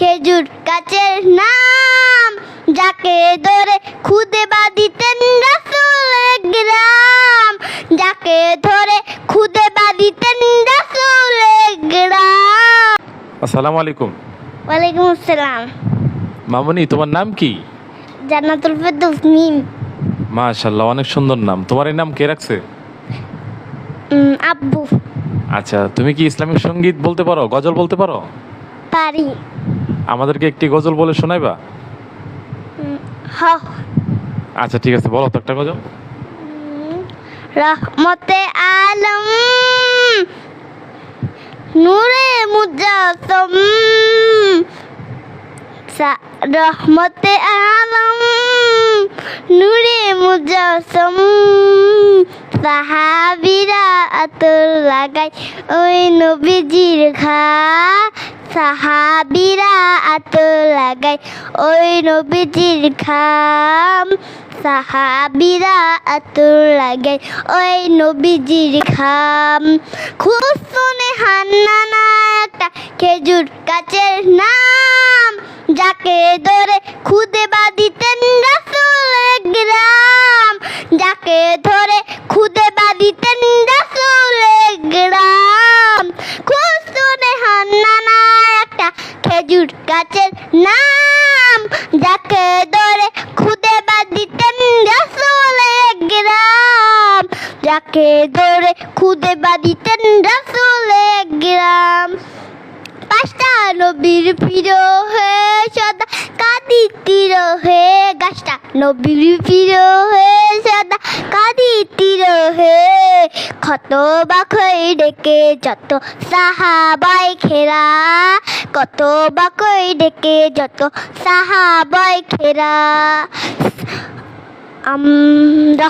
খেজুর গাছের নাম। যাকে ধরে খুদে বা বাঁধিতেন রাসুল গ্রাম। যাকে ধরে খুদে বাঁধিতেন রাসুল গ্রাম। আসসালামু আলাইকুম। ওয়ালাইকুম আসসালাম। মামনি তোমার নাম কি? জান্নাতুল ফেরদৌস মিম। মাশাল্লাহ অনেক সুন্দর নাম। তোমার এই নাম কে রাখছে? আব্বু। আচ্ছা তুমি কি ইসলামিক সংগীত বলতে পারো? গজল বলতে পারো? পারি। আমাদেরকে একটি গজল বলে শোনাইবা? আচ্ছা ঠিক আছে বলো তো একটা গজল। রহমতে আলম নূরে মুজাসম সা- রহমতে আলম নূরে মুজাসম সাহাবিরা আতর লাগাই ওই নবীজির ঘা সাহাবিরা আতর লাগাই ওই নবীজির খাম সাহাবিরা আতর লাগাই ওই নবীজির খাম খুব শুনে হান্নানা একটা খেজুর গাছের নাম যাকে ধরে খুদে বাঁধিতেন রাসুল গ্রাম। যাকে ধরে খুদে বাঁধিতেন রাসুল গ্রাম খুব শুনে হান্নানা একটা খেজুর গাছের নাম যাকে ধরে খুদে বাঁধিতেন রাসুল গ্রাম। যাকে ধরে খুদে বাঁধিতেন রাসুল গ্রাম। পাঁচটা নবীর প্রিয় হয়ে সদা কাদি তীর হয়ে গাছটা নবীর প্রিয় হয়ে সদা কাদি তীর হয়ে ক্ষত বাকই ডেকে যত সাহাবাই খেরা কত বাকই ডেকে যত সাহাবাই খেরা। আমরা